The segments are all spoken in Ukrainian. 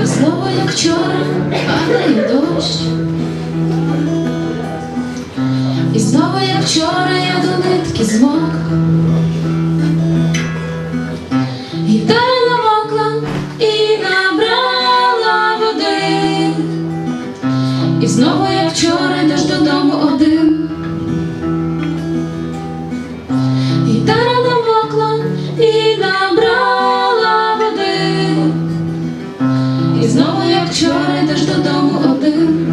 як вчора, падає дощ. І знову, як вчора, я до нитки змок. Гітара намокла і набрала води. І знову, як вчора, йдеш додому вчора, йдеш додому один.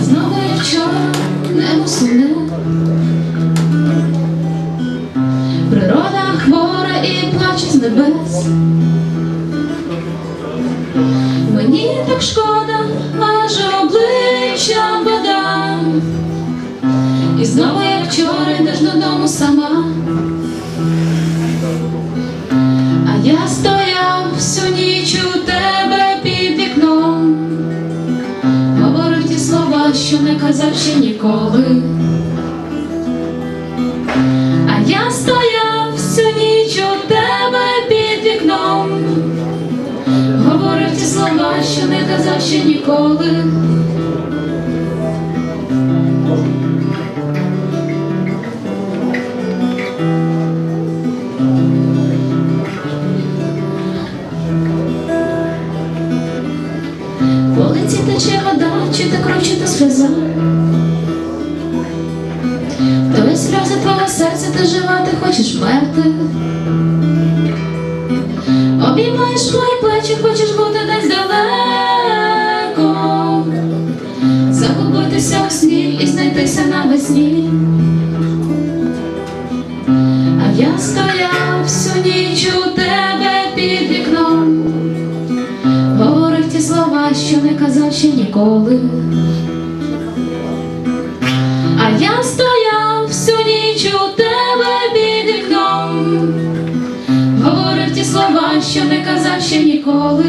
Знову, як вчора, небо сумне. Природа хвора і плаче з небес. Мені так шкода, аж обличчя вода. І знову, як вчора, йдеш додому сама. Казав ще ніколи. А я стояв всю ніч у тебе під вікном, говорив ті слова, що не казав ще ніколи. Тече вода, чи то кров, чи то сльоза. То сльози твого серця, ти жива, ти хочеш мерти. Обіймаєш мої плечі, хочеш бути десь далеко. Загубитися у сні і знайтися навесні. Що не казав ще ніколи. А я стояв всю ніч у тебе під вікном, говорив ті слова, що не казав ще ніколи.